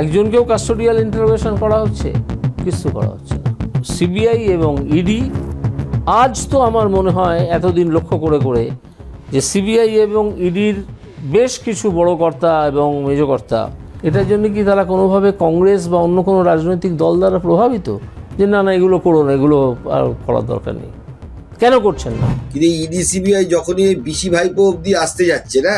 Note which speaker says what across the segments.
Speaker 1: একজনকেও custodial intervention করা হচ্ছে, কিছু করা হচ্ছে না। সিবিআই এবং ইডি, আজ তো আমার মনে হয় এতদিন লক্ষ্য করে করে যে সিবিআই এবং ইডির বেশ কিছু বড় কর্তা এবং মেজকর্তা এটার জন্য কি তারা কোনোভাবে কংগ্রেস বা অন্য কোনো রাজনৈতিক দল দ্বারা প্রভাবিত? যে না না, এগুলো করুন এগুলো আর করার দরকার নেই। কেন করছেন না?
Speaker 2: কিন্তু ইডি, সিবিআই যখনই বিসি ভাইপো অব্দি আসতে যাচ্ছে না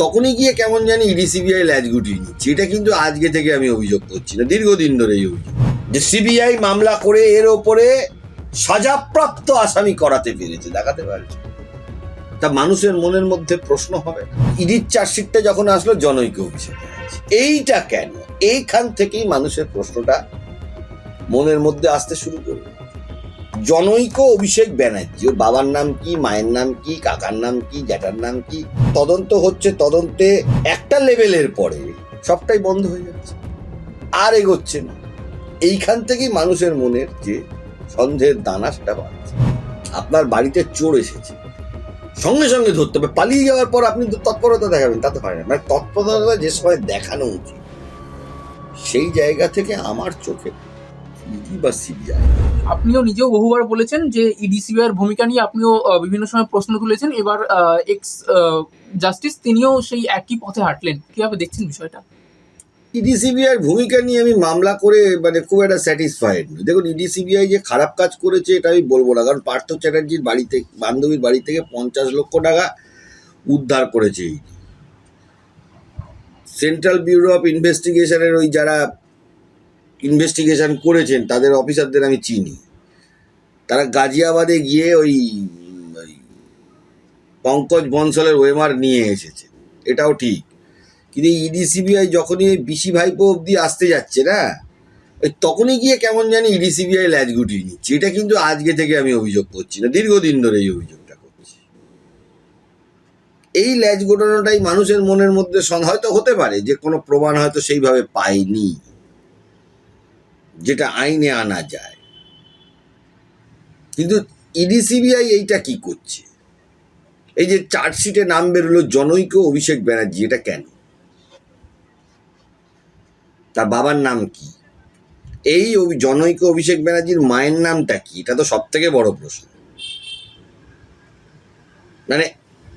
Speaker 2: তখনই গিয়ে কেমন জানি ইডি, সিবিআই ল্যাজ গুটিয়ে নিচ্ছে। এটা কিন্তু আজকে থেকে আমি অভিযোগ করছি না, দীর্ঘদিন ধরে এই অভিযোগ। যে সিবিআই মামলা করে এর ওপরে সাজাপ্রাপ্ত আসামি করাতে পেরেছে, দেখাতে পারছে। তা মানুষের মনের মধ্যে প্রশ্ন হবে ইডির চার্জশিটটা যখন আসলো, জনৈক অভিষেকে এইটা কেন? এইখান থেকেই মানুষের প্রশ্নটা মনের মধ্যে আসতে শুরু করবে জনৈক অভিষেক ব্যানার্জি। ওর বাবার নাম কি, মায়ের নাম কি, কাকার নাম কি, জ্যাঠার নাম কি? তদন্ত হচ্ছে, তদন্তে একটা লেভেলের পরে সবটাই বন্ধ হয়ে যাচ্ছে। আর এগোচ্ছে না। এইখান থেকেই মানুষের মনের যে সন্দেহের দানা সেটা বাড়ছে। আপনার বাড়িতে চোর এসেছে। সঙ্গে সঙ্গে ধরতে হবে। পালিয়ে যাওয়ার পর আপনি তৎপরতা দেখাবেন তা তো হয় না। মানে তৎপরতা যে সময় দেখানো উচিত। সেই জায়গা থেকে আমার চোখে বা সিবিআই
Speaker 3: আপনিও নিজেও বহুবার বলেছেন যে ইডিসিবি এর ভূমিকা নিয়ে আপনিও বিভিন্ন সময় প্রশ্ন তুলেছেন। এবার এক্স জাস্টিস তিনিও সেই একই পথে হাঁটলেন। কীভাবে দেখছেন বিষয়টা?
Speaker 2: ইডিসিবিআই ভূমিকা নিয়ে আমি মামলা করে মানে খুব একটা স্যাটিসফাইড দেখুন ইডিসিবিআই যে খারাপ কাজ করেছে, এটা আমি বলব না। কারণ পার্থ চ্যাটার্জির বাড়ি থেকে, বান্ধবীর বাড়ি থেকে পঞ্চাশ লক্ষ টাকা উদ্ধার করেছে সেন্ট্রাল ব্যুরো অফ ইনভেস্টিগেশনের ওই যারা ইনভেস্টিগেশন করেছেন, তাদের অফিসারদের আমি চিনি। তারা গাজিয়াবাদে গিয়ে ওই ওই পঙ্কজ বনসলের ওয়েমার নিয়ে এসেছে। এটাও ঠিক। কিন্তু ইডি সিবিআই যখনই এই বিসি ভাইপো অব্দি আসতে যাচ্ছে না, ওই তখনই গিয়ে কেমন জানি ইডি সিবিআই ল্যাজ গুটিয়ে নিচ্ছে। এটা কিন্তু আজকে থেকে আমি অভিযোগ করছি না, দীর্ঘদিন ধরে এই অভিযোগটা করছি। এই ল্যাজ গোটানোটাই মানুষের মনের মধ্যে হয়তো হতে পারে যে কোনো প্রমাণ হয়তো সেইভাবে পায়নি। যেটা আইনে আনা যায়। কিন্তু ইডি সিবিআই এইটা কি করছে? এই যে চার্জশিটে নাম বেরোলো জনৈক অভিষেক ব্যানার্জি, এটা কেন? তার বাবার নাম কি? এই জনৈক অভিষেক ব্যানার্জির মায়ের নামটা কি? এটা তো সব থেকে বড় প্রশ্ন। মানে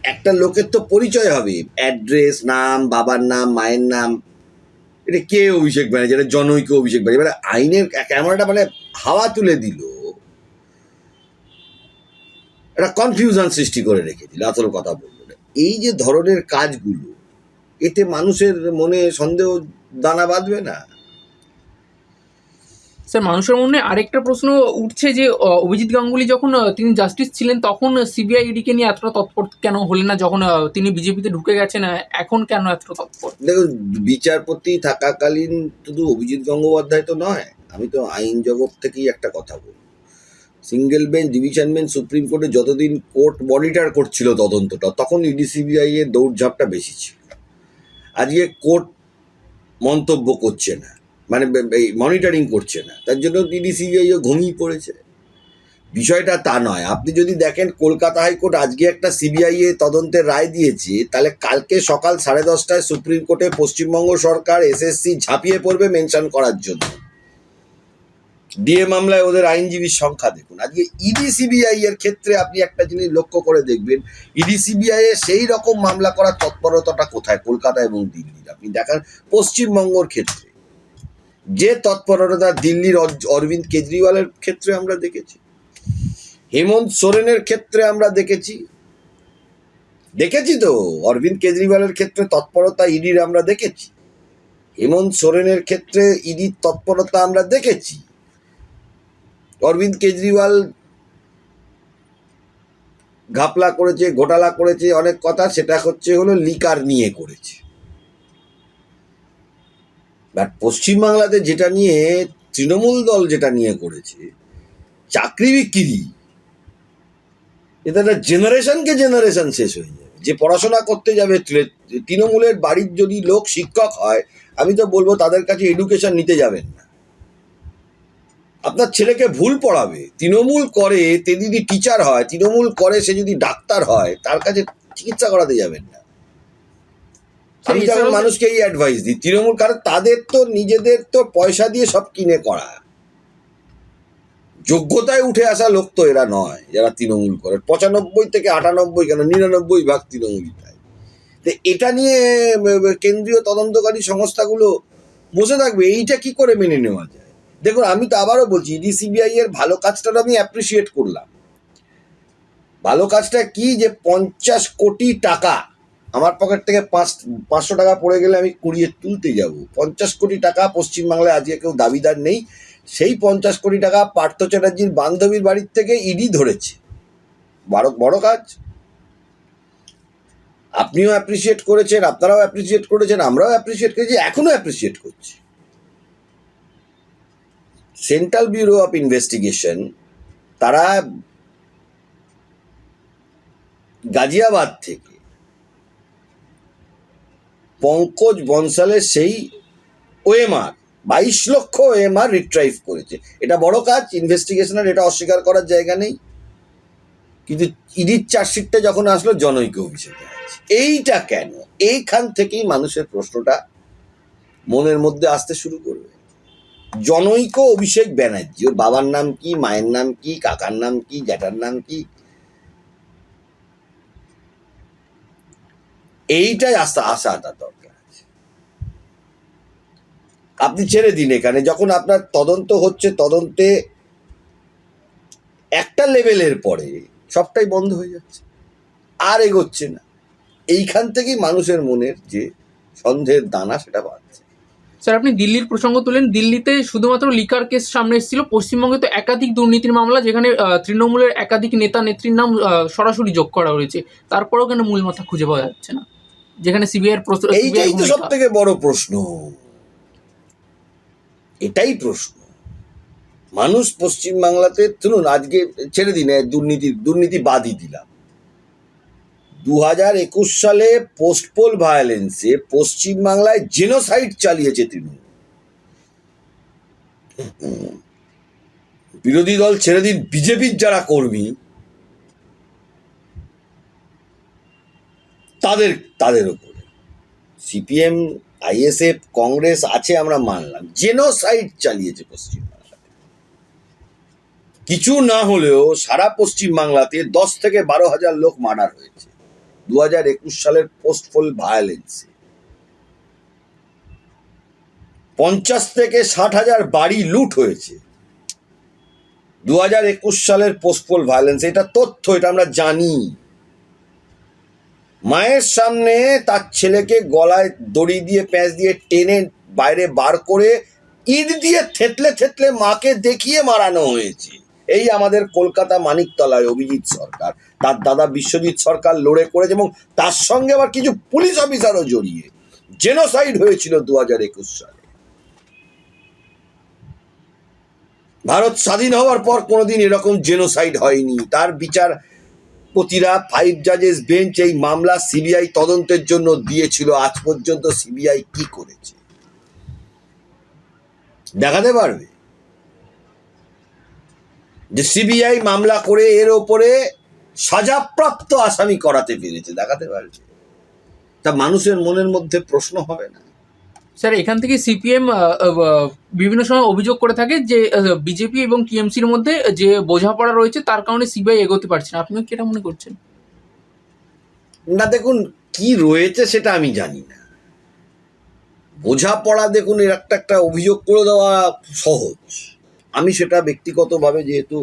Speaker 2: একটা লোকের তো পরিচয় হবে। অ্যাড্রেস, নাম, বাবার নাম, মায়ের নাম। এটা কে অভিষেক ব্যানার্জি? এটা জনৈক অভিষেক ব্যানার্জি। মানে আইনের ক্যামেরাটা মানে হাওয়া তুলে দিল, একটা কনফিউশন সৃষ্টি করে রেখে দিল আসল কথা বলব না। এই যে ধরনের কাজগুলো, এতে মানুষের মনে সন্দেহ দানা বাঁধবে না?
Speaker 3: স্যার, মানুষের মনে আরেকটা প্রশ্ন উঠছে যে অভিজিৎ গাঙ্গুলি যখন তিনি জাস্টিস ছিলেন, তখন সিবিআই ইডিকে নিয়ে এতটা তৎপর কেন হলেন না? যখন তিনি বিজেপিতে ঢুকে গেছেন এখন কেন এতটা তৎপর?
Speaker 2: দেখুন, বিচারপতি থাকাকালীন শুধু অভিজিৎ গঙ্গোপাধ্যায় তো নয়, আমি তো আইন জগৎ থেকেই একটা কথা বলি। Single bench, division bench, supreme কোর্টে যতদিন কোর্ট মনিটর করছিল তদন্তটা, তখন ইডিসিবিআই এর দৌড়ঝাঁপটা বেশি ছিল। আজকে কোর্ট মন্তব্য করছে না। মানে এই মনিটরিং করছে না। তার জন্য ইডিসিবিআইও ঘুমিয়ে পড়েছে। বিষয়টা তা নয়। আপনি যদি দেখেন কলকাতা হাইকোর্ট আজকে একটা সিবিআই এ তদন্তের রায় দিয়েছে, তাহলে কালকে সকাল সাড়ে দশটায় সুপ্রিম কোর্টে পশ্চিমবঙ্গ সরকার এসএসসি ঝাঁপিয়ে পড়বে মেনশন করার জন্য। ডিএ মামলায় ওদের আইনজীবীর সংখ্যা দেখুন। আজকে ইডি সিবিআই এর ক্ষেত্রে আপনি একটা জিনিস লক্ষ্য করে দেখবেন ইডি সিবিআই এর সেই রকম মামলা করার তৎপরতাটা কোথায়? কলকাতা এবং দিল্লির। আপনি দেখান পশ্চিমবঙ্গর ক্ষেত্রে। যে তৎপরতা দিল্লির অরবিন্দ কেজরিওয়ালের ক্ষেত্রে আমরা দেখেছি, হেমন্ত সোরেনের ক্ষেত্রে আমরা দেখেছি দেখেছি তো, অরবিন্দ কেজরিওয়ালের ক্ষেত্রে তৎপরতা ইডির আমরা দেখেছি, হেমন্ত সোরেনের ক্ষেত্রে ইডির তৎপরতা আমরা দেখেছি। অরবিন্দ কেজরিওয়াল ঘাপলা করেছে, ঘোটালা করেছে, অনেক কথা, সেটা হচ্ছে হলো লিকার নিয়ে করেছে। বাট পশ্চিমবাংলাতে যেটা নিয়ে তৃণমূল দল যেটা নিয়ে করেছে, চাকরি বিক্রি, এটা জেনারেশনকে জেনারেশন শেষ হয়ে যাবে। যে পড়াশোনা করতে যাবে তৃণমূলের বাড়ির যদি লোক শিক্ষক হয়, আমি তো বলব তাদের কাছে এডুকেশন নিতে যাবেন না। আপনার ছেলেকে ভুল পড়াবে, তৃণমূল করে, তে যদি টিচার হয়, তৃণমূল করে, সে যদি ডাক্তার হয়, তার কাছে চিকিৎসা করাতে যাবেন না। আমি
Speaker 3: এছাড়াও-
Speaker 2: মানুষকে এই অ্যাডভাইস দিই তৃণমূল কারণ তাদের তো নিজেদের তো পয়সা দিয়ে সব কিনে করা। যোগ্যতায় উঠে আসা লোক তো এরা নয় যারা তৃণমূল করে। পঁচানব্বই থেকে আটানব্বই কেন? নিরানব্বই ভাগ তৃণমূলই পায় তো এটা নিয়ে কেন্দ্রীয় তদন্তকারী সংস্থাগুলো বসে থাকবে এইটা কি করে মেনে নেওয়া যায়? দেখুন আমি তো আবারও বলছি ইডি সিবিআই এর ভালো কাজটা আমি অ্যাপ্রিসিয়েট করলাম। ভালো কাজটা কি যে পঞ্চাশ কোটি টাকা আমার পকেট থেকে পাঁচ, পাঁচশো টাকা পড়ে গেলে আমি কুড়িয়ে তুলতে যাব। পঞ্চাশ কোটি টাকা পশ্চিমবাংলায় আজকে কেউ দাবিদার নেই। সেই পঞ্চাশ কোটি টাকা পার্থ চ্যাটার্জির বান্ধবীর বাড়ির থেকে ইডি ধরেছে। বড় বড় কাজ। আপনিও অ্যাপ্রিসিয়েট করেছেন, আপনারাও অ্যাপ্রিসিয়েট করেছেন, আমরাও অ্যাপ্রিসিয়েট করেছি এখনও অ্যাপ্রিসিয়েট করছি। সেন্ট্রাল ব্যুরো অফ ইনভেস্টিগেশন তারা গাজিয়াবাদ থেকে পঙ্কজ বনসালের সেই ওএমআর, বাইশ লক্ষ ওএমআর রিট্রাইভ করেছে। এটা বড় কাজ ইনভেস্টিগেশনের এটা অস্বীকার করার জায়গা নেই। কিন্তু ইডির চার্জশিটটা যখন আসলো, জনৈক অভিষেকে এইটা কেন? এইখান থেকেই মানুষের প্রশ্নটা মনের মধ্যে আসতে শুরু করবে। জনৈক অভিষেক ব্যানার্জি, ওর বাবার নাম কি, মায়ের নাম কি, কাকার নাম কি, জ্যাঠার নাম কি এইটাই আসা আসাটা দরকার আছে। আপনি ছেড়ে দিন এখানে, যখন আপনার তদন্ত হচ্ছে, তদন্তে একটা লেভেলের পরে সবটাই বন্ধ হয়ে যাচ্ছে। আর এগোচ্ছে না। এইখান থেকেই মানুষের মনের যে সন্দেহের দানা, সেটা বাড়ছে।
Speaker 3: স্যার, আপনি দিল্লির প্রসঙ্গ তুলেন। দিল্লিতে শুধুমাত্র লিকার কেস সামনে এসেছিল। পশ্চিমবঙ্গে তো একাধিক দুর্নীতির মামলা, যেখানে তৃণমূলের একাধিক নেতা নেত্রীর নাম সরাসরি যোগ করা হয়েছে। তারপরেও কেন মূল মাথা খুঁজে পাওয়া যাচ্ছে না? যেখানে সিবিআই প্রশ্ন
Speaker 2: এইটাই তো সব থেকে বড় প্রশ্ন। এটাই প্রশ্ন। মানুষ পশ্চিমবাংলাতে শুনুন আজকে ছেড়ে দিন দুর্নীতি দুর্নীতি বাদই দিলাম। দু হাজার একুশ সালে পোস্টপোল ভায়োলেন্সে পশ্চিমবাংলায় জেনোসাইড চালিয়েছে তৃণমূল। বিরোধী দল ছেড়ে দিন বিজেপির যারা কর্মী তাদের তাদের উপরে। সিপিএম, আইএসএফ, কংগ্রেস আছে আমরা মানলাম। জেনোসাইড চালিয়েছে পশ্চিমবাংলাতে। কিছু না হলেও সারা পশ্চিমবাংলাতে দশ থেকে বারো হাজার লোক মার্ডার হয়েছে। দু হাজার একুশ সালের পোস্টফোল ভায়োলেন্সে। পঞ্চাশ থেকে ষাট হাজার বাড়ি লুট হয়েছে। দু হাজার একুশ সালের পোস্টপোল ভায়োলেন্স। এটা তথ্য, এটা আমরা জানি। মায়ের সামনে তার ছেলেকে গলায় দড়ি দিয়ে, প্যাঁচ দিয়ে টেনে বাইরে বার করে ইট দিয়ে থেতলে থেতলে মাকে দেখিয়ে মারানো হয়েছে। এই আমাদের কলকাতা মানিকতলায় অভিজিৎ সরকার। তার দাদা বিশ্বজিৎ সরকার লড়ে করেছে এবং তার সঙ্গে আবার কিছু পুলিশ অফিসারও জড়িয়ে। জেনোসাইড হয়েছিল দু হাজার একুশ সালে। ভারত স্বাধীন হওয়ার পর কোনোদিন এরকম জেনোসাইড হয়নি। তার বিচার পতিরা ফাইভ জাজেস বেঞ্চ এই মামলা সিবিআই তদন্তের জন্য দিয়েছিল। আজ পর্যন্ত সিবিআই কি করেছে? দেখাতে পারবে? যে সিবিআই মামলা করে এর ওপরে সাজাপ্রাপ্ত আসামি করাতে পেরেছে, দেখাতে পারবে? তা মানুষের মনের মধ্যে প্রশ্ন হবে না।
Speaker 3: স্যার, এখান থেকে সিপিএম বিভিন্ন সময় অভিযোগ করে থাকে যে বিজেপি এবং টিএমসির মধ্যে যে বোঝাপড়া রয়েছে, তার কারণে সিবিআই এগোতে পারছে না। আপনিও কি এটা মনে করছেন?
Speaker 2: না, দেখুন, কি রয়েছে সেটা আমি জানি না। বোঝাপড়া, দেখুন, এর একটা একটা অভিযোগ করে দেওয়া সহজ। আমি সেটা ব্যক্তিগতভাবে যেহেতু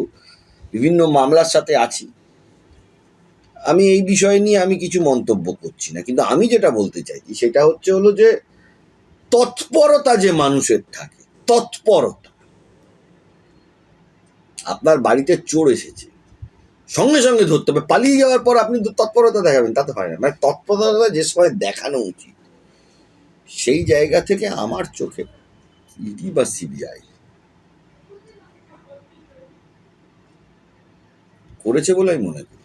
Speaker 2: বিভিন্ন মামলার সাথে আছি, আমি এই বিষয় নিয়ে আমি কিছু মন্তব্য করছি না। কিন্তু আমি যেটা বলতে চাইছি, সেটা হচ্ছে হলো যে তৎপরতা যে মানুষের থাকে, তৎপরতা। আপনার বাড়িতে চোর এসেছে, সঙ্গে সঙ্গে ধরতে হবে, পালিয়ে যাওয়ার পর আপনি তৎপরতা দেখাবেন তাতে হয় না। মানে তৎপরতা যে সময় দেখানো উচিত, সেই জায়গা থেকে আমার চোখে ইডি বা সিবিআই করেছে বলে আমি মনে করি।